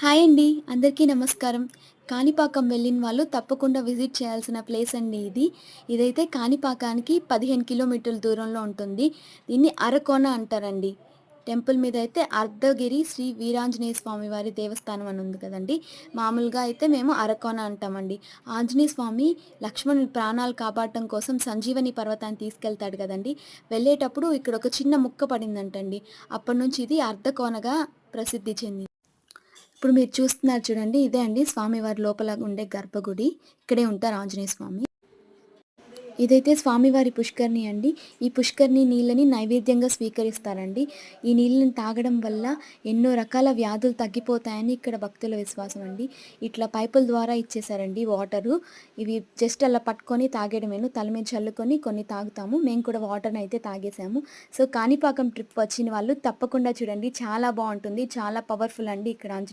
Hi అండి అందరికీ నమస్కారం. కాణిపాకం వెళ్ళిన వాళ్ళు తప్పకుండా విజిట్ చేయాల్సిన ప్లేస్ అండి ఇది. ఇదైతే కాణిపాకానికి పదిహేను కిలోమీటర్ల దూరంలో ఉంటుంది. దీన్ని అరకోన అంటారండి. టెంపుల్ మీద అయితే అర్ధగిరి శ్రీ వీరాంజనేయ స్వామి వారి దేవస్థానం అని ఉంది కదండి. మామూలుగా అయితే మేము అరకోన అంటామండి. ఆంజనేయ స్వామి లక్ష్మణుని ప్రాణాలు కాపాడటం కోసం సంజీవని పర్వతాన్ని తీసుకెళ్తాడు కదండి. వెళ్ళేటప్పుడు ఇక్కడ ఒక చిన్న ముక్క పడిందంటండి. అప్పటి నుంచి ఇది అర్ధకోనగా ప్రసిద్ధి చెందింది ఇప్పుడు మీరు చూస్తున్నారు చూడండి ఇదే అండి స్వామివారి లోపల ఉండే గర్భగుడి. ఇక్కడే ఉంటారు ఆంజనేయ స్వామి. ఇదైతే స్వామివారి పుష్కర్ణి అండి. ఈ పుష్కర్ణి నీళ్ళని నైవేద్యంగా స్వీకరిస్తారండి. ఈ నీళ్ళని తాగడం వల్ల ఎన్నో రకాల వ్యాధులు తగ్గిపోతాయని ఇక్కడ భక్తుల విశ్వాసం అండి. ఇట్లా పైపుల ద్వారా ఇచ్చేసారండి వాటరు. ఇవి జస్ట్ అలా పట్టుకొని తాగేయడమేను. తల మీద చల్లుకొని కొన్ని తాగుతాము. మేము కూడా వాటర్ని అయితే తాగేసాము సో కాణిపాకం ట్రిప్ వచ్చిన వాళ్ళు తప్పకుండా చూడండి. చాలా బాగుంటుంది. చాలా పవర్ఫుల్ అండి ఇక్కడ